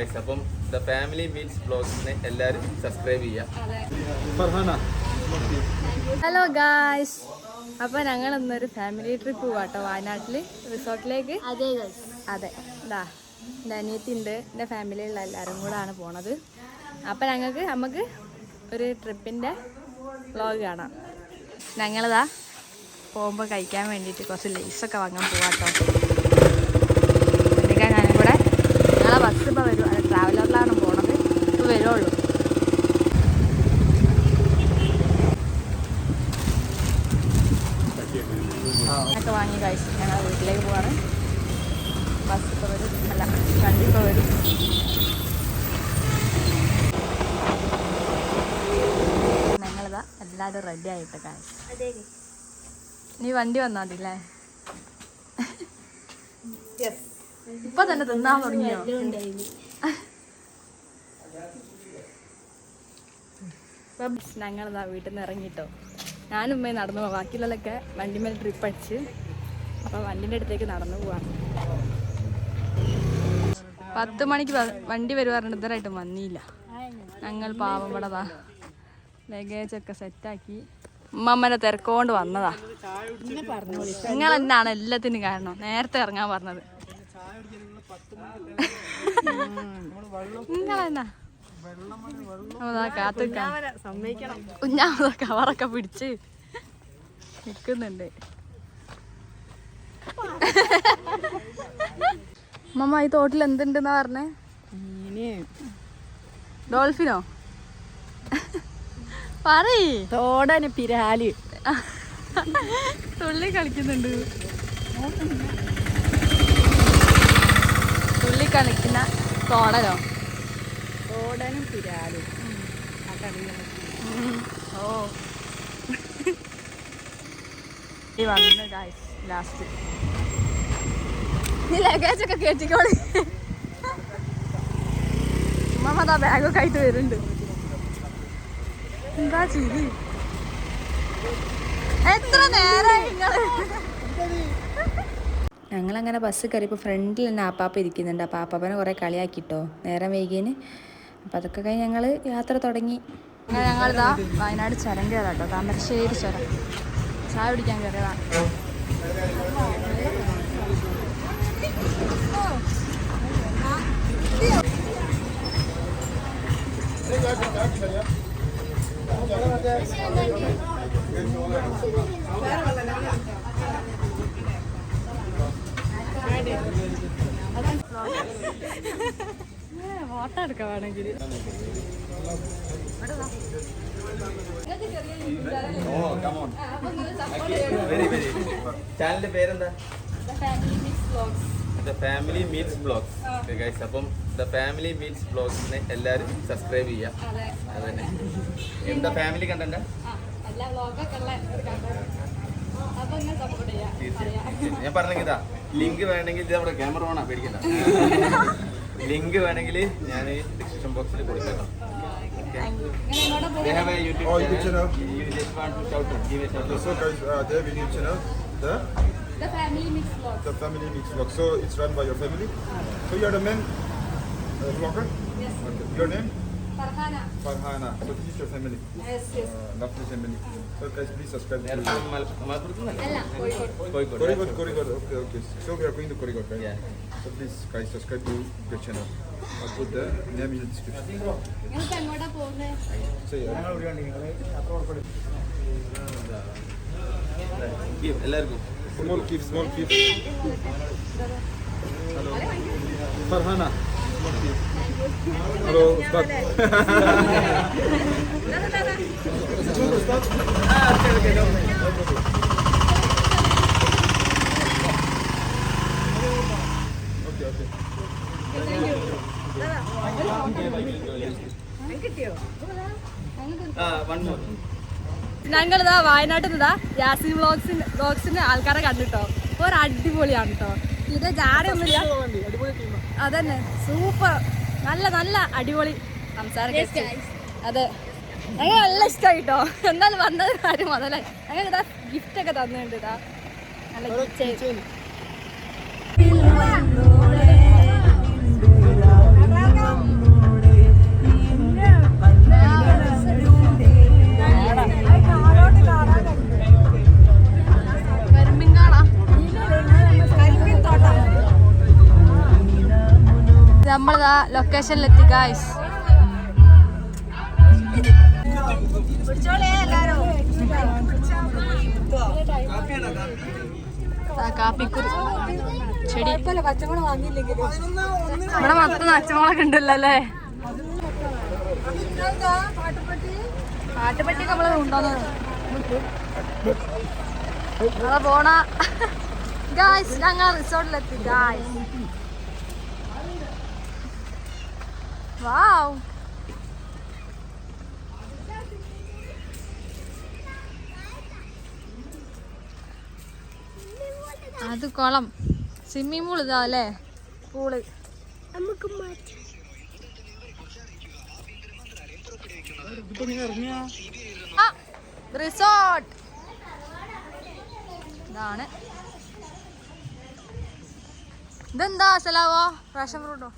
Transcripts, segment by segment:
Guys അപ്പം the family meals ബ്ലോഗിനെ എല്ലാവരും സബ്സ്ക്രൈബ് ചെയ്യുക ഫർഹാന. ഹലോ ഗായ്സ് അപ്പൊ ഞങ്ങൾ ഇന്നൊരു ഫാമിലി ട്രിപ്പ് പോവാട്ടോ വയനാട്ടിൽ റിസോർട്ടിലേക്ക്? അതെ അതെ. ഇതാ എന്റെ അനിയത്തി ഉണ്ട് എന്റെ ഫാമിലിയിലുള്ള എല്ലാവരും കൂടാണ് പോണത്. അപ്പോൾ ഞങ്ങൾക്ക് നമുക്ക് ഒരു ട്രിപ്പിന്റെ വ്ളോഗ് കാണാം. ഞങ്ങളിതാ പോകുമ്പോൾ കഴിക്കാൻ വേണ്ടിയിട്ട് കുറച്ച് ലേസൊക്കെ വാങ്ങാൻ പോവാട്ടോ എന്നിട്ട് ഞാനും കൂടെ ഞങ്ങളെ ബസ് ഇപ്പോൾ വരും അത് ട്രാവലറിലാണ് പോണത് ഇപ്പോൾ വരുള്ളൂ ഒക്കെ വാങ്ങി കഴിച്ച് ഞങ്ങൾ വീട്ടിലേക്ക് പോവാണ് ബസ് ഇപ്പോൾ വരും അല്ല വണ്ടി ഇപ്പോൾ വരും എല്ലാവരും റെഡി ആയിട്ട് കാശ് നീ വണ്ടി വന്നാ മതി അല്ലേ ഇപ്പൊ തന്നെ തിന്നാൻ തുടങ്ങിയോ? ഞങ്ങളിതാ വീട്ടിൽ നിന്ന് ഇറങ്ങിട്ടോ. ഞാനും ഉമ്മയും നടന്നു പോവാം. ബാക്കിയുള്ളതൊക്കെ വണ്ടിമേൽ ട്രിപ്പ് അടിച്ച് അപ്പോൾ വണ്ടിന്റെ അടുത്തേക്ക് നടന്നു പോവാം. പത്ത് മണിക്ക് വണ്ടി വരുവാറുണ്ട് ഇതുവരായിട്ടും വന്നില്ല ഞങ്ങൾ പാവം ഇവിടെ ലഗേജ് ഒക്കെ സെറ്റാക്കി. ഉമ്മമ്മനെ തിരക്കോണ്ട് വന്നതാ. നിങ്ങൾ എന്നാണ് എല്ലാത്തിനും കാരണം. നേരത്തെ ഇറങ്ങാൻ പറഞ്ഞത്. നിങ്ങളെന്നാ? കുഞ്ഞാമത കവറൊക്കെ പിടിച്ച് നിൽക്കുന്നുണ്ട് മമ്മ ഈ തോട്ടിൽ എന്തുണ്ടെന്നാ പറഞ്ഞേ? ഡോൾഫിനോ? പറയ്. തോടന് പിരാൽ. തുള്ളി കളിക്കുന്നുണ്ട്. തുള്ളി കളിക്കുന്ന തോടനോ തോടനും പിരാലും. ഓ. വന്നു ഗായ്സ് ലാസ്റ്റ് നീ ലഗേജ് ഒക്കെ കേട്ടിക്കോളി ചുമ്മാ അതാ ബാഗൊക്കെ ആയിട്ട് വരുന്നുണ്ട്. എന്താ ചിരി? എത്ര നേരമായി നിങ്ങൾ? ഞങ്ങളങ്ങനെ ബസ് കയറിയപ്പോൾ ഫ്രണ്ടിൽ തന്നെ ആപ്പാപ്പ ഇരിക്കുന്നുണ്ട്. അപ്പോൾ ആപ്പാപ്പനെ കുറേ കളിയാക്കിട്ടോ. നേരം വൈകിയതിന് അപ്പോൾ അതൊക്കെ കഴിഞ്ഞ് ഞങ്ങൾ യാത്ര തുടങ്ങി. അങ്ങനെ ഞങ്ങളിതാ വയനാട് ചുരം കയറാം കേട്ടോ താമരശ്ശേരി ചുരം. ചായ പിടിക്കാൻ കയറിയതാണ് ഫോട്ടോ എടുക്കാൻ വേണമെങ്കിൽ ചാനലിന്റെ പേരെന്താ? ഫാമിലി മീൽസ് ബ്ലോഗ്സ് ഗൈസ് അപ്പം ദ ഫാമിലി മീൽസ് ബ്ലോഗ്സിനെ എല്ലാവരും സബ്സ്ക്രൈബ് ചെയ്യാം അതന്നെ എന്താ ഫാമിലി കണ്ടന്റ് ഞാൻ പറഞ്ഞെങ്കിൽ ഇതാ ലിങ്ക് വേണമെങ്കിൽ ഇത് അവിടെ ക്യാമറ ഓണാ പേടിക്കണ്ട ലിങ്ക് വേണമെങ്കിൽ ഞാൻ ഡിസ്ക്രിപ്ഷൻ ബോക്സിൽ കൊടുക്കാം They have a YouTube Oh, YouTube channel. channel. You just want to shout out, Give it a So guys, uh, they have a YouTube channel, the The family mix vlog. the family mix vlog. So it's run by your family. So you are the main uh, vlogger. Yes. Okay. Your name? Farhana. Farhana. So this is your family. Yes, yes. Uh, lovely family. So guys, please subscribe to. Kozhikode Korigod, Korigod. Okay, okay. So we are going to Korigod, right? Yeah. So please, guys, subscribe to the channel. I'll put the name in the description. So yeah. Give എല്ലാവർക്കും Small gift, small gift. Hello. മോർ ഞങ്ങളിതാ വയനാട്ടിൽ നിന്നാ യാസിൻ വ്ളോഗ്സിന് വ്ളോഗ്സിന്റെ ആൾക്കാരെ കണ്ടിട്ടോ. ഒരു അടിപൊളിയാണ് കേട്ടോ ഇത് ജാടയൊന്നുമില്ല അതന്നെ. സൂപ്പർ നല്ല നല്ല അടിപൊളി സംസാരം കേട്ട്. അതെ. ഞങ്ങൾ നല്ല ഇഷ്ടമായി കേട്ടോ എന്നാലും വന്നത് കാര്യം മുതലായി ഞങ്ങൾ ഇതാ ഗിഫ്റ്റ് ഒക്കെ തന്നിട്ടുണ്ട് ഇതാ. നല്ല ഗിഫ്റ്റ് നമ്മളിതാ ലൊക്കേഷനിലെത്തി ഗായ്സ് കാപ്പിക്കുരു. ചെടി. ഇവിടെ മൊത്തം അച്ചമുളക് ഉണ്ടല്ലോ അല്ലേ? പാട്ടുപെട്ടി നമ്മൾ ഉണ്ടോന്ന് പോണ ഗായ്സ് ഞങ്ങൾ റിസോർട്ടിലെത്തി ഗായ്സ് വാവ് അത് കുളം. സ്വിമ്മിംഗ് പൂൾ ഇതാ അല്ലേ? പൂൾ ആ, റിസോർട്ട് ഇതാണ്. ഇതെന്താ സലാവോ? പ്രാഷൻ ഫ്രൂട്ടോ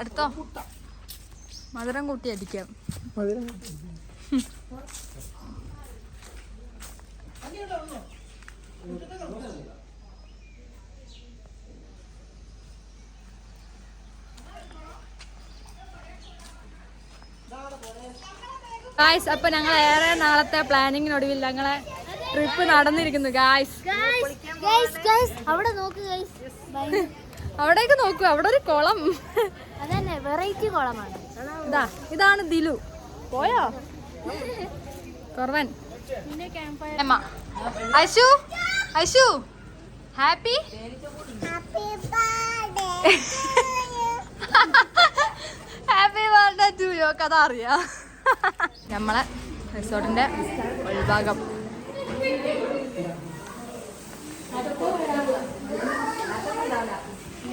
എടുത്തോ മധുരം കൂട്ടി അടിക്കാം ഗായ്സ് അപ്പൊ ഞങ്ങൾ ഏറെ നാളത്തെ പ്ലാനിങ്ങിനൊടുവിൽ ഞങ്ങളെ ട്രിപ്പ് നടന്നിരിക്കുന്നു ഗായ്സ് അവിടെ നോക്ക് ഗൈസ് അവിടേക്ക് നോക്കൂ അവിടെ ഒരു കുളം. അതന്നെ വെറൈറ്റി കുളമാണ്. ഇതാ ഇതാണ് ദിലു. പോയോ? കുറവൻ. Ashu Ashu happy? Happy birthday to you കഥ അറിയാം നമ്മളെ റിസോർട്ടിന്റെ ഉൾഭാഗം.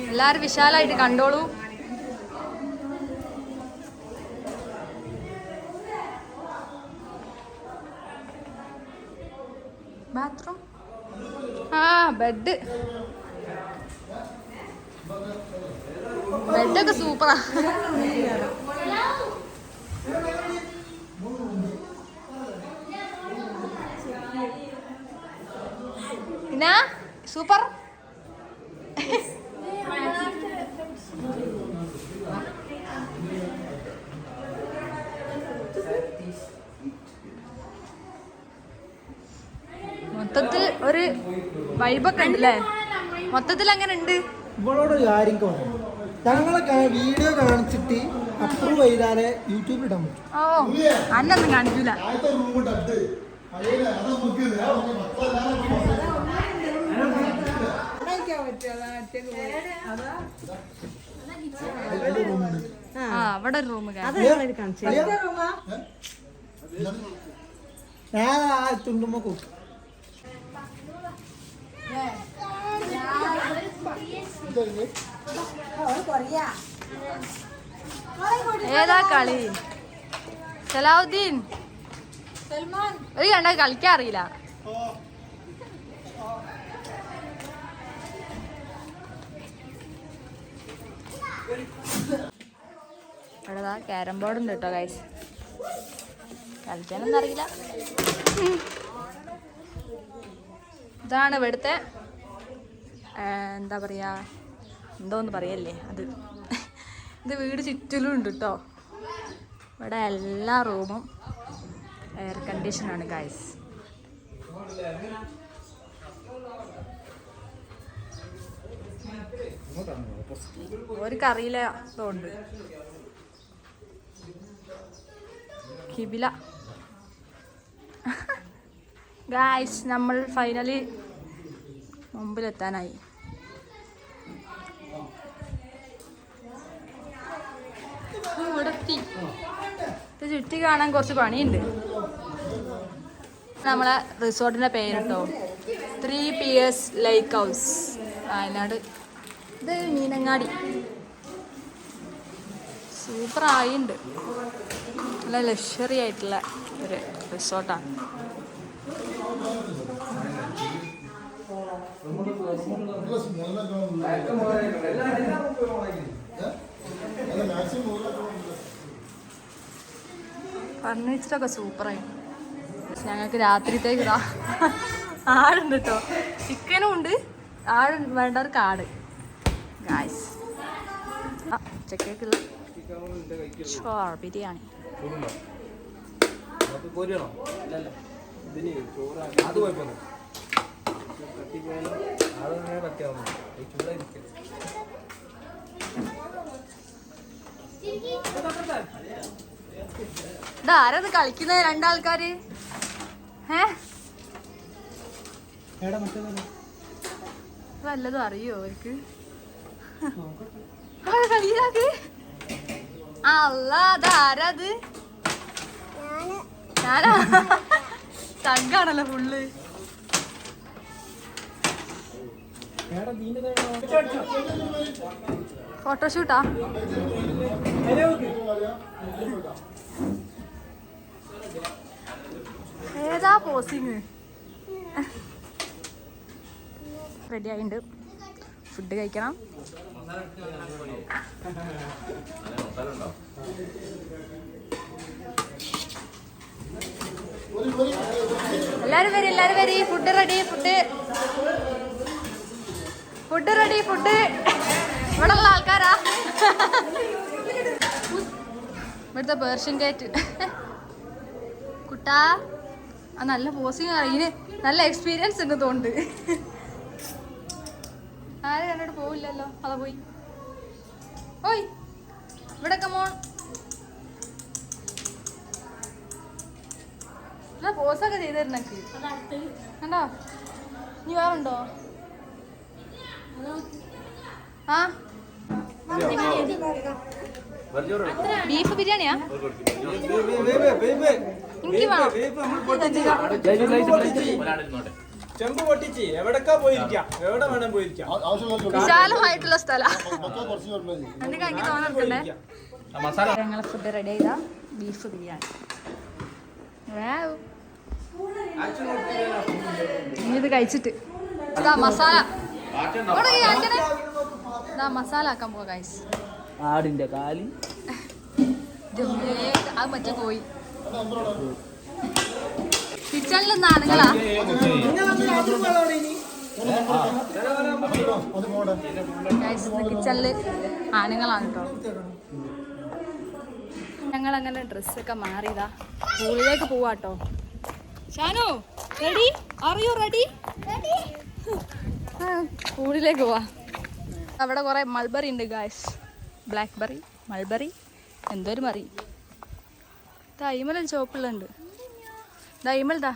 എല്ലാരും വിശാലായിട്ട് കണ്ടോളൂ. ബാത്റൂം ആ ബെഡ് ബെഡൊക്കെ സൂപ്പറാ സൂപ്പർ വൈബൊക്കെ ഉണ്ടല്ലേ? മൊത്തത്തിൽ അങ്ങനെ ഉണ്ട്. ഇവളോട് കാര്യം പറയാം. ഞങ്ങളെ വീഡിയോ കാണിച്ചിട്ട് അപ്രൂവ് ചെയ്താലേ യൂട്യൂബിൽ ഇടാൻ പറ്റും. ഓ അന്നൊന്നും കാണിക്കൂല. ആ അവിടെ ഒരു റൂം ഞാൻ ആ തുണ്ടുമ്പോ കൂട്ടും ഏതാ കളി? സലാവുദ്ദീൻ ഒരു കണ്ട കളിക്കാൻ അറിയില്ല. ക്യാരം ബോർഡ് ഉണ്ട് കേട്ടോ ഗൈസ് കളിക്കാനൊന്നും അറിയില്ല. ഇതാണ് ഇവിടുത്തെ എന്താ പറയാ എന്തോന്ന് പറയല്ലേ അത്? ഇത് വീട് ചുറ്റിലും ഉണ്ട് കേട്ടോ ഇവിടെ എല്ലാ റൂമും എയർ കണ്ടീഷനാണ് ഗൈസ് ഒരു കറിയില ഇതുണ്ട്. കിബില. ഗായ്സ് നമ്മൾ ഫൈനലി മുമ്പിലെത്താനായി. ചുറ്റി കാണാൻ കുറച്ച് പണിയുണ്ട്. നമ്മളെ റിസോർട്ടിന്റെ പേര് കേട്ടോ three P S lake house Wayanad ഇത് മീനങ്ങാടി. സൂപ്പർ ആയിണ്ട്. നല്ല ലക്ഷറി ആയിട്ടുള്ള ഒരു റിസോർട്ടാണ്. ഫർണിച്ചറൊക്കെ സൂപ്പറായി ഞങ്ങൾക്ക് രാത്രിത്തേക്ക് ഇതാ ആടുണ്ട് കേട്ടോ ചിക്കനും ഉണ്ട്. ആട് വേണ്ടവർക്ക് ആട്. ഗായ്സ് ആ ഉച്ചക്കേക്കുള്ള ചോർ ബിരിയാണി. അത് കുഴപ്പമില്ല പറ്റാവുന്നു ഇതാരത് കളിക്കുന്ന? രണ്ടാൾക്കാര്. ഏ വല്ലതും അറിയോ അവർക്ക്? ആ, കളിയാക്ക്. അല്ല അതാരത് ഞാനാ. തങ്കാണല്ലോ ഫുള്ള് ഫോട്ടോഷൂട്ടാ? ഏതാ പോസിങ് റെഡി ആയിണ്ട് ഫുഡ് കഴിക്കണം. എല്ലാരും വരും എല്ലാരും വരി. Food ready food. Food ready food ഇവിടെ ഉള്ള ആൾക്കാരാ. ഇവിടുത്തെ പേർഷ്യൻ കാറ്റ് കുട്ടാ ആ നല്ല പോസിങ് അറിയിന് നല്ല എക്സ്പീരിയൻസ് ഉണ്ട് തോന്നുന്നുണ്ട്. ആരും കണ്ടിട്ട് പോവില്ലല്ലോ? അതാ പോയി. ഓയ് ഇവിടെ കമോൺ പോസൊക്കെ ചെയ്തു തരുന്നക്ക് കണ്ടോ? നീ വേറുണ്ടോ ആ? ബീഫ് ബിരിയാണിയാ? എനിക്ക് വേണം ചെമ്പ് പൊട്ടിച്ച്. എവിടക്കാ പോയിരിക്കാം? എവിടെ വേണം പോയിരിക്കാം? വിശാലമായിട്ടുള്ള സ്ഥലം. ഞങ്ങളെ ഫുഡ് റെഡി ചെയ്ത. ബീഫ് ബിരിയാണി. വാവ്. ഇനി ഇത് കഴിച്ചിട്ട്. ഇതാ മസാല. മസാല ആക്കാൻ പോവാ ഗൈസ് ആടിന്റെ കാലി. അത് മറ്റേ പോയി കിച്ചണിൽ ഗൈസ് കിച്ചണിൽ ആണുങ്ങളാണ് കേട്ടോ ഞങ്ങൾ അങ്ങനെ ഡ്രസ്സൊക്കെ മാറിയതാ. സ്കൂളിലേക്ക് പോവാട്ടോ Shanu ready are you ready സ്കൂളിലേക്ക് പോവാ. അവിടെ കുറെ മൾബറി ഉണ്ട് ഗായ്സ് ബ്ലാക്ക് ബെറി മൾബറി എന്തോരം മറി. തൈമൽ ചോപ്പുള്ളുണ്ട് തൈമൽ ദാ.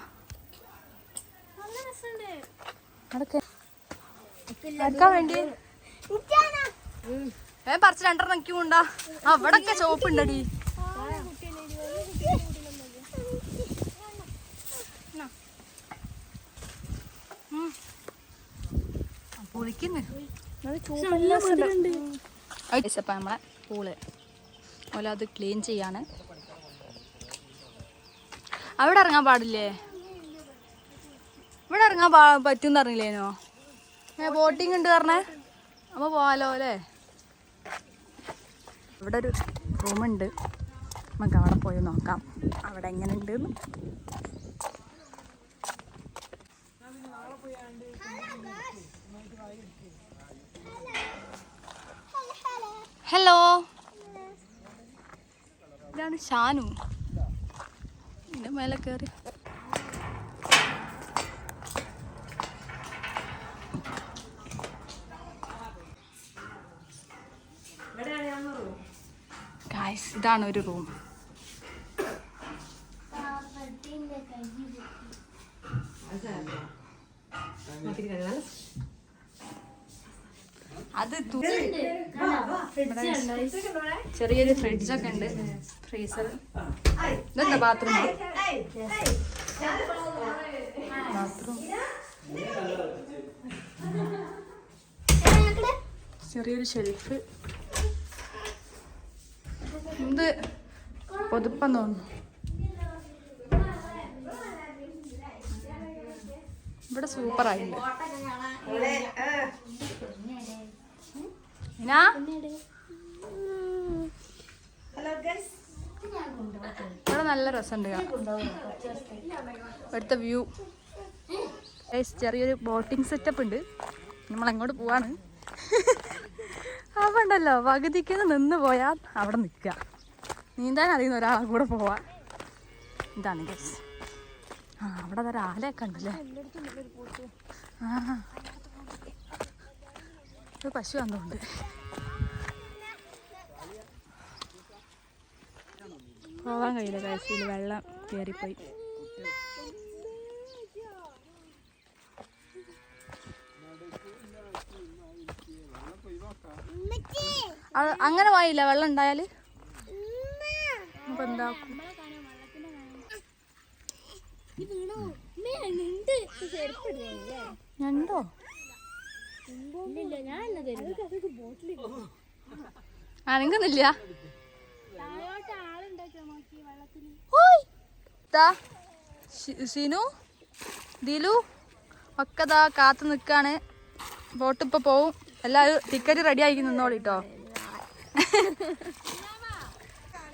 അതൊക്കെ വേണ്ടി. ഏ പറിച്ച് രണ്ടെണ്ണം എനിക്ക് കൊണ്ടാ. അവിടൊക്കെ ചോപ്പ് ഉണ്ടടി പൊളിക്കുന്നു അപ്പം നമ്മളെ പൂൾ. അതുപോലെ അത് ക്ലീൻ ചെയ്യാണ്. അവിടെ ഇറങ്ങാൻ പാടില്ലേ? ഇവിടെ ഇറങ്ങാൻ പാ പറ്റും പറഞ്ഞില്ലേനോ? ഏ ബോട്ടിങ് ഉണ്ട് പറഞ്ഞേ. അപ്പോൾ പോവാലോ അല്ലേ? ഇവിടെ ഒരു റൂമുണ്ട് നമുക്ക് അവിടെ പോയി നോക്കാം. അവിടെ എങ്ങനെ ഉണ്ട് ഹലോ ഇതാണ് ഷാനു. എന്റെ മേലെ കയറി ഗായ്സ് ഇതാണ് ഒരു റൂം അത് തു- ചെറിയൊരു ഫ്രിഡ്ജൊക്കെ ഉണ്ട്. ഫ്രീസർ ഇതെന്താ ബാത്റൂം ബാത്റൂം ചെറിയൊരു ഷെൽഫ് എന്ത്? പൊതുപ്പം തോന്നുന്നു. ഇവിടെ സൂപ്പറായിട്ടുണ്ട് ഇവിടെ നല്ല രസമുണ്ട്. ഇവിടുത്തെ വ്യൂ ചെറിയൊരു ബോട്ടിംഗ് സെറ്റപ്പ് ഉണ്ട്. നമ്മൾ അങ്ങോട്ട് പോവാണ് അവണ്ടല്ലോ പകുതിക്ക് നിന്ന് പോയാൽ അവിടെ നിൽക്കുക. നീന്താൻ അറിയുന്ന ഒരാളെ കൂടെ പോവാ. ഇതാണ് ഗസ് ആ അവിടെ ഒരാളെ കണ്ടല്ലേ? ഉണ്ടല്ലേ ആ ഇത് പശു വന്നുണ്ട് പോവാൻ കഴിയില്ല കഴിച്ചില്ല വെള്ളം കയറിപ്പോയി അങ്ങനെ പോയില്ല വെള്ളം ഉണ്ടായാൽ? അപ്പൊ എന്താക്കും ഞണ്ടോ ആ നിങ്ങന്നില്ല സിനു ദിലു ഒക്കെ ദാ കാത്തു നിൽക്കാണ്. ബോട്ട് ഇപ്പൊ പോവും. എല്ലാവരും ടിക്കറ്റ് റെഡി ആക്കി നിന്നോളിട്ടോ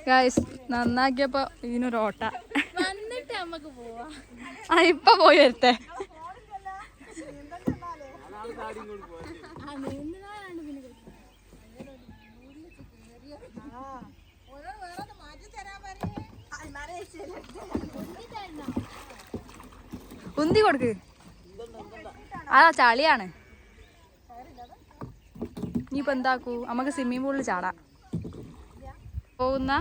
ഗായ്സ് നന്നാക്കിയപ്പോ ഇതിനൊരു ഓട്ട. ആ ഇപ്പൊ പോയി വരട്ടെ. ഉന്തി കൊടുക്ക്. അതാ ചളിയാണ്. ഇനിയിപ്പോ എന്താക്കൂ? നമുക്ക് സ്വിമ്മിംഗ് പൂളിൽ ചാടാ. പോകുന്ന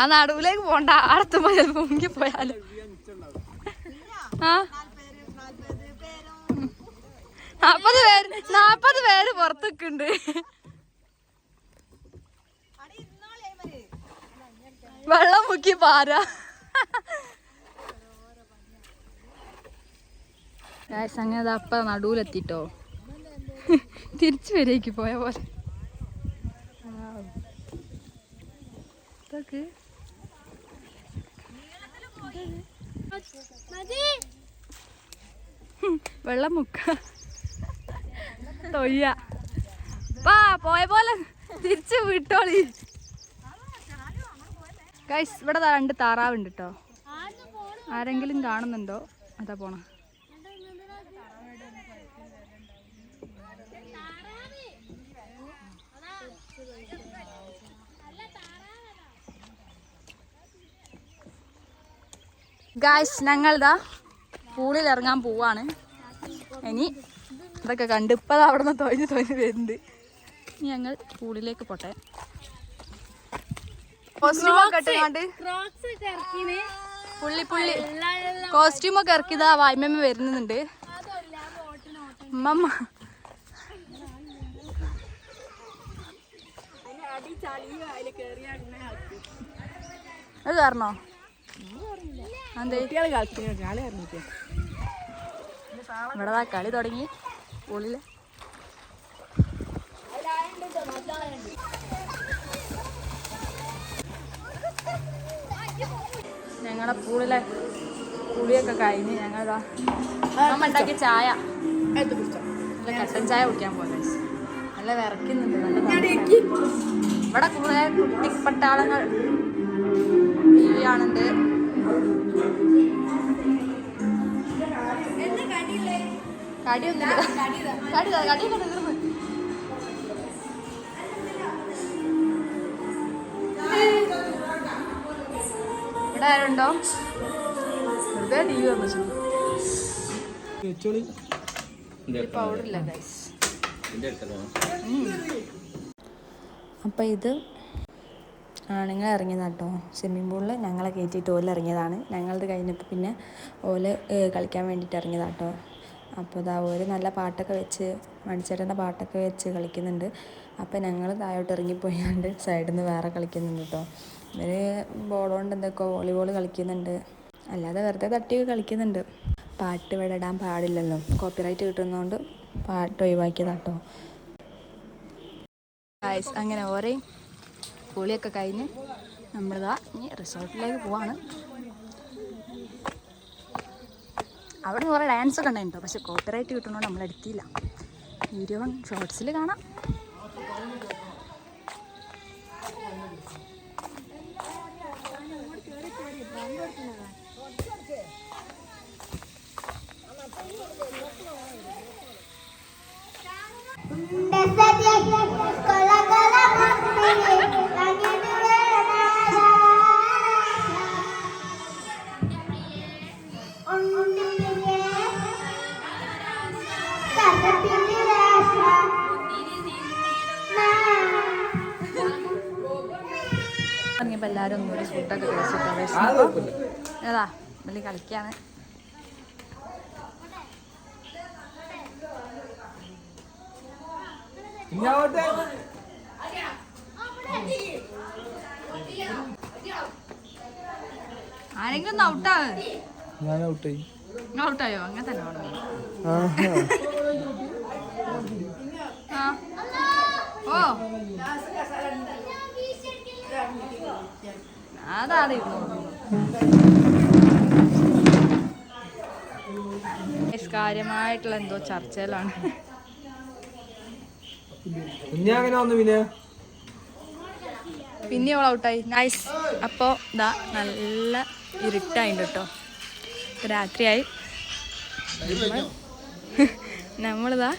ആ നടുവിലേക്ക് പോണ്ട. അടുത്ത് പോയാൽ മുങ്ങി പോയാലോ. ആ? നാപ്പത് പേര് നാപ്പത് പേര് പുറത്ത് നിൽക്കുന്നുണ്ട് വെള്ളം മുക്കി പാര. അങ്ങനെ അപ്പ നടുവിലെത്തിട്ടോ. തിരിച്ചു വരേക്ക് പോയ പോലെ. ഇതൊക്കെ. വെള്ളം മുക്ക. തൊയ്യ. പാ പോയ പോലെ തിരിച്ച് വിട്ടോളി. ഗൈസ് ഇവിടെ രണ്ട് താറാവുണ്ട് കേട്ടോ ആരെങ്കിലും കാണുന്നുണ്ടോ? അതാ പോണ. ഗായ്സ് ഞങ്ങളിതാ പൂളിൽ ഇറങ്ങാൻ പോവാണ്. ഇനി ഇതൊക്കെ കണ്ട് ഇപ്പം അവിടെ നിന്ന് തൊഴിഞ്ഞ് തൊഴിഞ്ഞ് വരുന്നുണ്ട് ഇനി ഞങ്ങൾ പൂളിലേക്ക് പോട്ടെ. കോസ്റ്റ്യൂമൊക്കെ ഇട്ടുകൊണ്ട് പുള്ളി പുള്ളി. കോസ്റ്റ്യൂമൊക്കെ ഇറക്കിയതാ വായ്മമ്മ വരുന്നുണ്ട്. ഉമ്മമ്മ. അത് കാരണോ? ഇവിടെ കളി തുടങ്ങി. പൂളിൽ ഞങ്ങളെ പൂളിലെ കുളിയൊക്കെ കഴിഞ്ഞ് ഞങ്ങളിതാ അമ്മ ഉണ്ടാക്കിയ ചായ. കട്ടൻ ചായ കുടിക്കാൻ പോലെ നല്ല വിറക്കുന്നുണ്ട് നല്ല. ഇവിടെ കുറെ കുട്ടിപ്പട്ടാളങ്ങൾ ടി വി കാണുന്നുണ്ട് കടിയൊന്നുമില്ല കടി താ, കടിയൊക്കെ തീർന്നു ഇവിടെ ആരുണ്ടോ? വെറുതെ ടി വി വന്നു ഇപ്പൊ ഇല്ല ഗൈസ് അപ്പോൾ ഇത് ആണുങ്ങൾ ഇറങ്ങിയതാണ് കേട്ടോ സ്വിമ്മിംഗ് പൂളിൽ ഞങ്ങളെ കയറ്റിയിട്ട് ഓല ഇറങ്ങിയതാണ്. ഞങ്ങളത് കഴിഞ്ഞപ്പോൾ പിന്നെ ഓൽ കളിക്കാൻ വേണ്ടിയിട്ട് ഇറങ്ങിയതാണ് കേട്ടോ അപ്പോൾ ഇതാ ഓര് നല്ല പാട്ടൊക്കെ വെച്ച് മണിച്ചേട്ടന്റെ പാട്ടൊക്കെ വെച്ച് കളിക്കുന്നുണ്ട്. അപ്പോൾ ഞങ്ങൾ താഴോട്ട് ഇറങ്ങിപ്പോയാണ്ട് സൈഡിൽ നിന്ന് വേറെ കളിക്കുന്നുണ്ട് കേട്ടോ ഇവർ ബോൾ എന്തൊക്കെയോ വോളിബോൾ കളിക്കുന്നുണ്ട്. അല്ലാതെ വെറുതെ തട്ടിയൊക്കെ കളിക്കുന്നുണ്ട്. പാട്ട് ഇവിടെ ഇടാൻ പാടില്ലല്ലോ. കോപ്പിറൈറ്റ് കിട്ടുന്നതുകൊണ്ട് പാട്ട് ഒഴിവാക്കിയതാട്ടോ. അങ്ങനെ ഓരേ കുളിയൊക്കെ കഴിഞ്ഞ് നമ്മളിതാ ഇനി റിസോർട്ടിലേക്ക് പോവാണ്. അവിടെ നിന്ന് കുറേ ഡാൻസ് ഒക്കെ ഉണ്ടായിട്ടോ പക്ഷെ കോപ്പറേറ്റ് കിട്ടണോ നമ്മൾ എടുത്തില്ല. വീഡിയോ ഷോർട്സിൽ കാണാം. കൊല കൊല ഫുഡൊക്കെ കഴിച്ചിട്ട് ഏതാ വലിയ കളിക്കാണ്. ആരെങ്കിലും ഔട്ടാവ് ഞാൻ ഔട്ടായി ഔട്ടായോ അങ്ങനെ തന്നെ ഓ. അതാണ് കാര്യമായിട്ടുള്ള എന്തോ ചർച്ചയിലാണ്. കുഞ്ഞാ അങ്ങനെ വന്നു പിന്നെ? പിന്നെ അവൾ ഔട്ടായി. നൈസ് അപ്പോൾ ഇതാ നല്ല ഇരുട്ടായിട്ടുണ്ട് കേട്ടോ രാത്രിയായി. നമ്മൾ- നമ്മളിതാ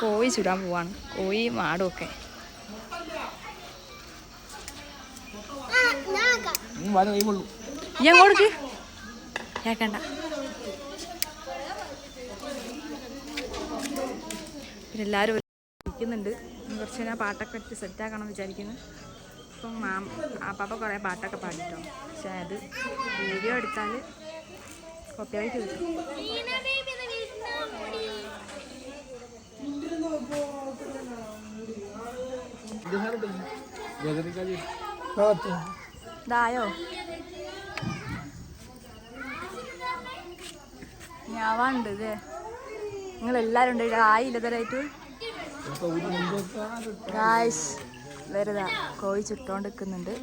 കോഴി ചുടാൻ പോവാണ്. കോഴി മാടും ഞാൻ കൊടുക്ക്. കേക്കണ്ട പിന്നെ എല്ലാവരും ഇരിക്കുന്നുണ്ട്. കുറച്ച് ഞാൻ പാട്ടൊക്കെ ഇട്ട് സെറ്റാക്കണം വിചാരിക്കുന്നു. അപ്പം മാം അപ്പാപ്പ കുറേ പാട്ടൊക്കെ പാടിട്ടോ. പക്ഷേ അത് വീഡിയോ എടുത്താൽ കോപ്പിയായിട്ട് കിട്ടും. ഇതായോ ഞാവാണ്ട് നിങ്ങൾ എല്ലാരും ഉണ്ട് ഇവിടെ. ആയില്ല ഇതുവരെയായിട്ട്? ഗായ്സ് വെറുതെ കോഴി ചുട്ടോണ്ട് നിൽക്കുന്നുണ്ട്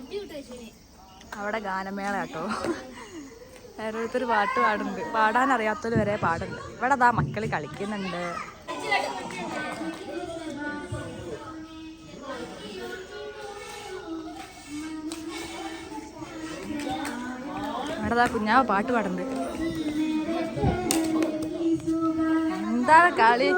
അവിടെ ഗാനമേള കേട്ടോ ഓരോരുത്തർ പാട്ട് പാടുന്നുണ്ട്. പാടാൻ അറിയാത്തവർ വരെ പാടുന്നുണ്ട്. ഇവിടെ അതാ മക്കൾ കളിക്കുന്നുണ്ട്. അതാ കുഞ്ഞാവ് പാട്ട് പാടുന്നത്. എന്താണ് കളി?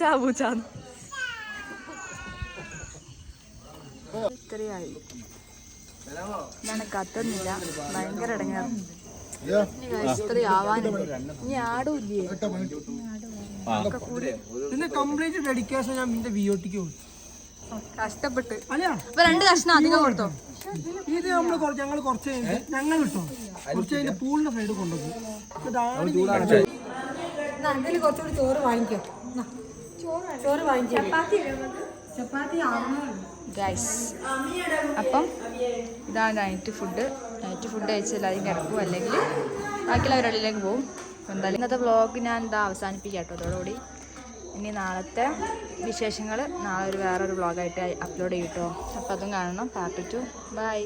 പൂച്ച പൂച്ച ഇത്രയായി കത്തുന്നില്ല ഭയങ്കര ഇടങ്ങാറ്. ഇത്ര ആവാനുണ്ട് ഇനി ആടൂല്ലേ പിന്നെ കംപ്ലീറ്റ് ഡെഡിക്കേഷൻ ഞാൻ നിന്റെ വി ഒ ടിക്ക് കൊടുത്തു കഷ്ടപ്പെട്ട് അപ്പൊ രണ്ട് കഷ്ണം അധികം കൊടുത്തോ? ഇത് നമ്മൾ കുറച്ച് ഞങ്ങൾ കുറച്ച് ഞങ്ങൾ കിട്ടും. കുറച്ച് കഴിഞ്ഞ് പൂളിന്റെ സൈഡ് കൊണ്ടുപോകും. കുറച്ചുകൂടി ചോറ് വാങ്ങിക്കോ. ചോറ് വാങ്ങിച്ചു അപ്പം ഇതാണ് നൈറ്റ് ഫുഡ് നൈറ്റ് ഫുഡ് കഴിച്ച് എല്ലാവരും കിടക്കും. അല്ലെങ്കിൽ ബാക്കിയുള്ള പരിപാടിയിലേക്ക് പോകും. അപ്പം എന്തായാലും ഇന്നത്തെ വ്ളോഗ് ഞാൻ ഇതാ അവസാനിപ്പിക്കാം കേട്ടോ. അതോടുകൂടി ഇനി നാളത്തെ വിശേഷങ്ങൾ നാളെ ഒരു വേറൊരു വ്ളോഗായിട്ട് അപ്ലോഡ് ചെയ്യും കേട്ടോ. അപ്പോൾ അതും കാണണം. Part two by